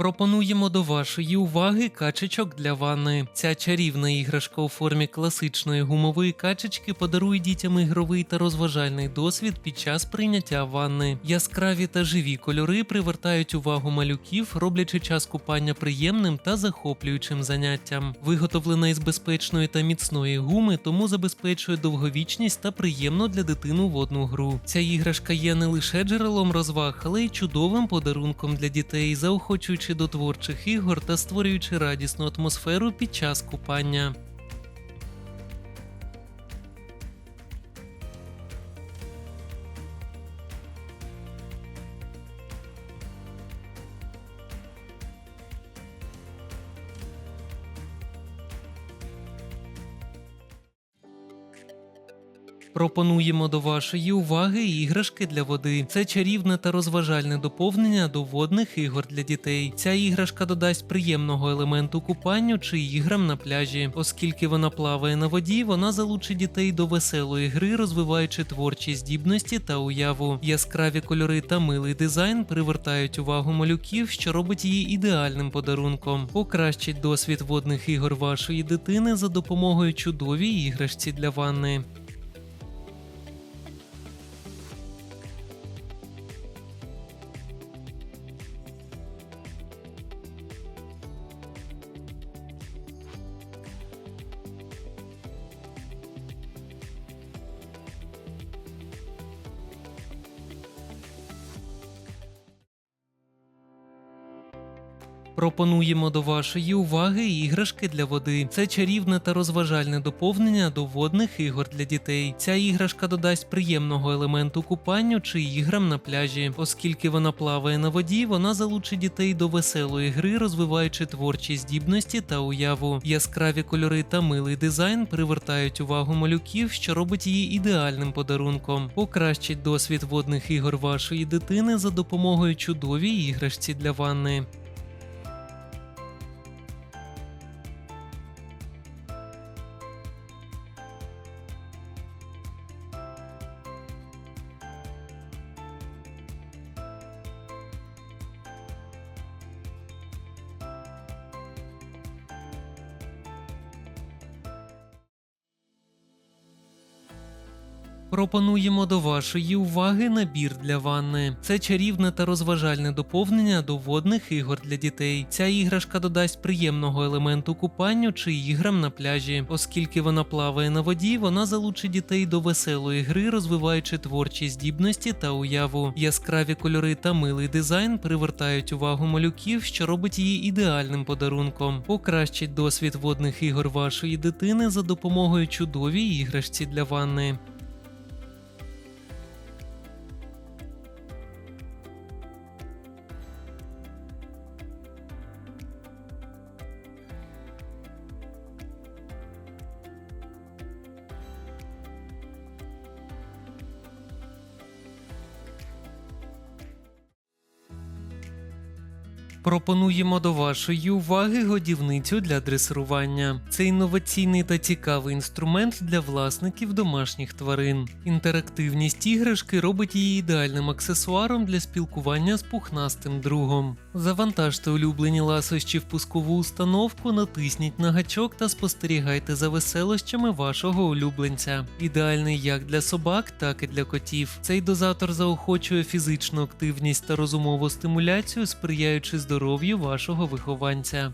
Пропонуємо до вашої уваги качечок для ванни. Ця чарівна іграшка у формі класичної гумової качечки подарує дітям ігровий та розважальний досвід під час прийняття ванни. Яскраві та живі кольори привертають увагу малюків, роблячи час купання приємним та захоплюючим заняттям. Виготовлена із безпечної та міцної гуми, тому забезпечує довговічність та приємну для дитину водну гру. Ця іграшка є не лише джерелом розваг, але й чудовим подарунком для дітей, заохочуючи до творчих ігор та створюючи радісну атмосферу під час купання. Пропонуємо до вашої уваги іграшки для води. Це чарівне та розважальне доповнення до водних ігор для дітей. Ця іграшка додасть приємного елементу купанню чи іграм на пляжі. Оскільки вона плаває на воді, вона залучить дітей до веселої гри, розвиваючи творчі здібності та уяву. Яскраві кольори та милий дизайн привертають увагу малюків, що робить її ідеальним подарунком. Покращить досвід водних ігор вашої дитини за допомогою чудовій іграшці для ванни. Пропонуємо до вашої уваги іграшки для води. Це чарівне та розважальне доповнення до водних ігор для дітей. Ця іграшка додасть приємного елементу купанню чи іграм на пляжі. Оскільки вона плаває на воді, вона залучить дітей до веселої гри, розвиваючи творчі здібності та уяву. Яскраві кольори та милий дизайн привертають увагу малюків, що робить її ідеальним подарунком. Покращить досвід водних ігор вашої дитини за допомогою чудовій іграшці для ванни. Пропонуємо до вашої уваги набір для ванни. Це чарівне та розважальне доповнення до водних ігор для дітей. Ця іграшка додасть приємного елементу купанню чи іграм на пляжі. Оскільки вона плаває на воді, вона залучить дітей до веселої гри, розвиваючи творчі здібності та уяву. Яскраві кольори та милий дизайн привертають увагу малюків, що робить її ідеальним подарунком. Покращить досвід водних ігор вашої дитини за допомогою чудовій іграшці для ванни. Пропонуємо до вашої уваги годівницю для дресирування. Це інноваційний та цікавий інструмент для власників домашніх тварин. Інтерактивність іграшки робить її ідеальним аксесуаром для спілкування з пухнастим другом. Завантажте улюблені ласощі в пускову установку, натисніть на гачок та спостерігайте за веселощами вашого улюбленця. Ідеальний як для собак, так і для котів. Цей дозатор заохочує фізичну активність та розумову стимуляцію, сприяючи здоров'ю вашого вихованця.